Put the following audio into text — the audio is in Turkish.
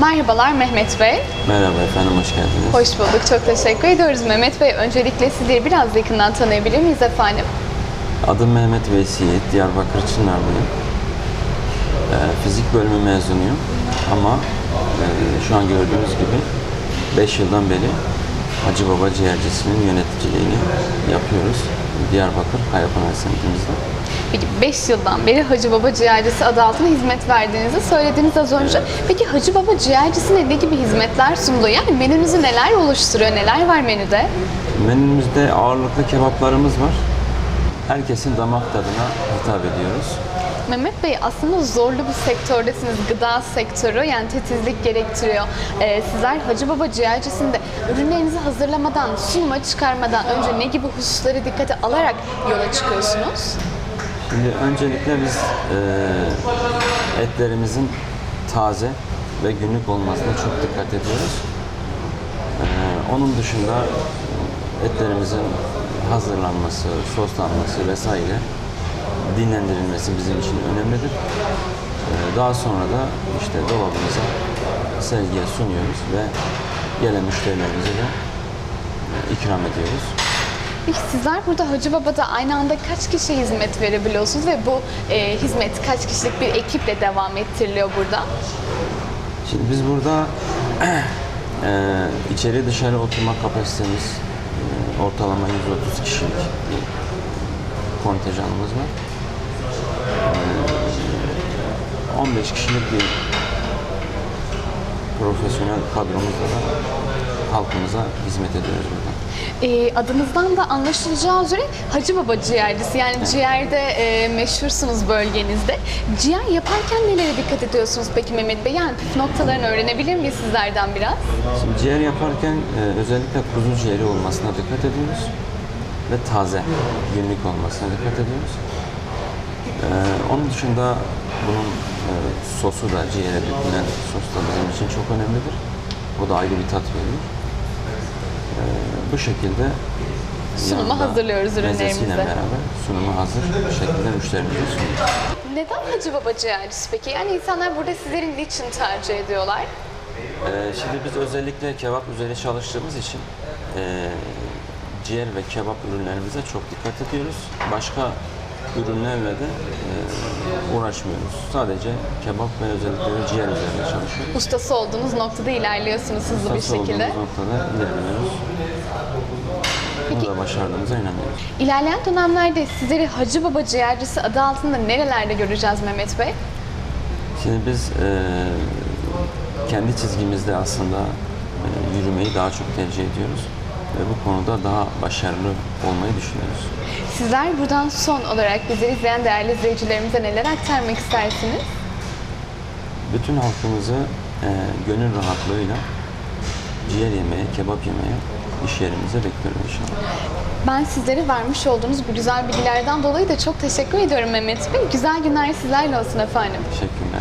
Merhabalar Mehmet Bey. Merhaba efendim, hoş geldiniz. Hoş bulduk. Çok teşekkür ediyoruz Mehmet Bey. Öncelikle sizleri biraz yakından tanıyabilir miyiz efendim? Adım Mehmet Veysi'yi, Diyarbakır Çınarlıyım. Ee, fizik bölümü mezunuyum ama e, şu an gördüğünüz gibi 5 yıldan beri Hacı Baba Ciğercisi'nin yöneticiliğini yapıyoruz. Diyarbakır Kayapınar semtimizde. Peki 5 yıldan beri Hacı Baba Ciğercisi adı altında hizmet verdiğinizi söylediniz az önce. Peki Hacı Baba Ciğercisi'ne ne gibi hizmetler sunuluyor? Yani menünüzü neler oluşturuyor? Neler var menüde? Menümüzde ağırlıklı kebaplarımız var. Herkesin damak tadına hitap ediyoruz. Mehmet Bey aslında zorlu bir sektördesiniz. Gıda sektörü yani titizlik gerektiriyor. Ee, sizler Hacı Baba Ciğercisi'nde ürünlerinizi hazırlamadan, sunuma çıkarmadan önce ne gibi hususları dikkate alarak yola çıkıyorsunuz? Şimdi öncelikle biz e, etlerimizin taze ve günlük olmasına çok dikkat ediyoruz. E, onun dışında etlerimizin hazırlanması, soslanması vesaire dinlendirilmesi bizim için önemlidir. E, daha sonra da işte dolabımıza sergiye sunuyoruz ve gelen müşterilerimize de e, ikram ediyoruz. Peki sizler burada Hacı Baba'da aynı anda kaç kişi hizmet verebiliyorsunuz ve bu e, hizmet kaç kişilik bir ekiple devam ettiriliyor burada? Şimdi biz burada eee içeri dışarı oturma kapasitemiz eee, ortalama 130 kişilik kontenjanımız var. Eee, 15 kişilik bir profesyonel kadromuzla da halkımıza hizmet ediyoruz burada. E, adınızdan da anlaşılacağı üzere Hacı Baba ciğercisi yani ciğerde e, meşhursunuz bölgenizde. Ciğer yaparken nelere dikkat ediyorsunuz peki Mehmet Bey? Yani püf noktalarını öğrenebilir miyiz sizlerden biraz? Şimdi ciğer yaparken eee, özellikle kuzu ciğeri olmasına dikkat ediyoruz ve taze, günlük olmasına dikkat ediyoruz. Eee, onun dışında bunun eee, sosu da ciğere dökülen sos da bizim için çok önemlidir. O da ayrı bir tat veriyor. Bu şekilde Sunuma hazırlıyoruz ürünlerimizi. Beraber sunumu hazır bir şekilde müşterimize sunuyoruz. Neden Hacı Baba ciğercisi peki? Yani insanlar burada sizlerin niçin tercih ediyorlar? Ee, şimdi biz özellikle kebap üzerine çalıştığımız için e, ciğer ve kebap ürünlerimize çok dikkat ediyoruz. Başka ürünlerle de e, uğraşmıyoruz. Sadece kebap ve özellikle ciğer üzerine çalışıyoruz. Ustası olduğunuz noktada ilerliyorsunuz hızlı bir Ustası şekilde. olduğumuz noktada ilerliyoruz. Bunu da başardığımıza inanıyoruz. İlerleyen dönemlerde sizleri Hacı Baba ciğercisi adı altında nerelerde göreceğiz Mehmet Bey? Şimdi biz e, kendi çizgimizde aslında e, yürümeyi daha çok tercih ediyoruz. Ve bu konuda daha başarılı olmayı düşünüyoruz. Sizler buradan son olarak bizleri izleyen değerli izleyicilerimize neler aktarmak istersiniz? Bütün halkımızı e, gönül rahatlığıyla ciğer yemeye, kebap yemeye iş yerimize bekliyorum inşallah. Ben sizlere vermiş olduğunuz bu güzel bilgilerden dolayı da çok teşekkür ediyorum Mehmet Bey. Güzel günler sizlerle olsun efendim. Teşekkürler.